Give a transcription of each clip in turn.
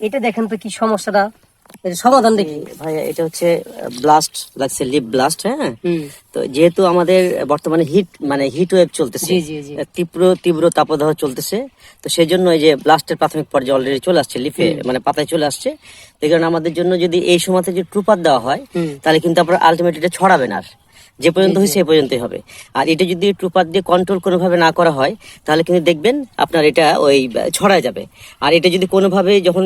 এটা দেখেন তো কি সমস্যাটা। সমাধান দেখি। ভাইয়া এটা হচ্ছে ব্লাস্ট লাগছে লিপ ব্লাস্ট হ্যাঁ? তো যেহেতু আমাদের বর্তমানে হিট মানে হিট ওয়েভ চলতেছে। তীব্র তীব্র তাপদাহ চলতেছে তো সেই জন্য এই যে ব্লাস্টের প্রাথমিক পর্যায়ে অলরেডি চলে আসছে লিফে মানে পাতায় চলে আসছে। এই কারণে আমাদের জন্য যদি এই সময়তে যদি ট্রুপার দেওয়া হয় তাহলে কিন্তু আপনার আলটিমেট এটা ছড়াবে না আর। যে পর্যন্ত হয় সে পর্যন্তই হবে। আর এটা যদি ট্রুপার দিয়ে কন্ট্রোল কোনোভাবে না করা হয় তাহলে কিন্তু দেখবেন আপনার এটা ওই ছড়ায় যাবে। আর এটা যদি কোনোভাবে যখন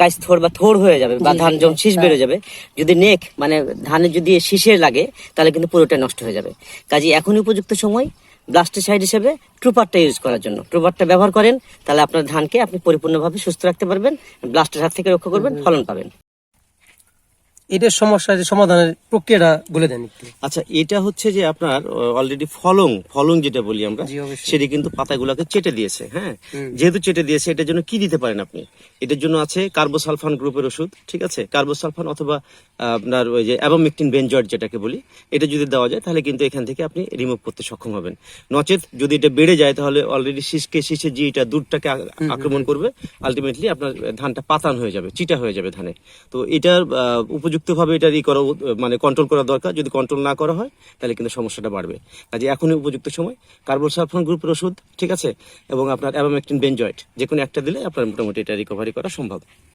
কাজ থোর বা থোর হয়ে যাবে বা ধান যখন শীষ বেড়ে যাবে যদি নেক মানে ধানের যদি শীষের লাগে তাহলে কিন্তু পুরোটা নষ্ট হয়ে যাবে। কাজে এখনই উপযুক্ত সময় ব্লাস্টের সাইড হিসেবে ট্রুপারটা ইউজ করার জন্য। ট্রুপারটা ব্যবহার করেন তাহলে আপনার ধানকে আপনি পরিপূর্ণভাবে সুস্থ রাখতে পারবেন ব্লাস্টের হাত থেকে রক্ষা করবেন ফলন পাবেন। এটার সমস্যা যে সমাধানের প্রক্রিয়াটা বলে দেন একটু। আচ্ছা এটা হচ্ছে যে আপনার অলরেডি ফলং ফলং যেটা বলি আমরা সেটি কিন্তু পাতাগুলোকে চেটে দিয়েছে হ্যাঁ? যেহেতু চেটে দিয়েছে এটার জন্য কি দিতে পারেন আপনি? এটার জন্য আছে কার্বোসালফান গ্রুপের ওষুধ ঠিক আছে? কার্বোসালফান অথবা আপনার ওই যে অ্যাবোমেকটিন বেঞ্জয়েড যেটাকে বলি এটা যদি দেওয়া যায় তাহলে কিন্তু এখান থেকে আপনি রিমুভ করতে সক্ষম হবেন। নচেত যদি এটা বেড়ে যায় তাহলে অলরেডি শীষকে শীষে যে এটা দুধটাকে আক্রমণ করবে আলটিমেটলি আপনার ধানটা পাতান হয়ে যাবে চিটা হয়ে যাবে ধানে। তো এটার আহ, উপযুক্তভাবে এটা ই করা মানে কন্ট্রোল করা দরকার। যদি কন্ট্রোল না করা হয়, তাহলে কিন্তু সমস্যাটা বাড়বে। কাজে এখনই উপযুক্ত সময়। কার্বন কার্বোসালফান গ্রুপের ওষুধ, ঠিক আছে? এবং আপনার অ্যাবামেকটিন বেঞ্জয়েড যে কোনো একটা দিলে আপনার মোটামুটি এটা রিকভারি করা সম্ভব।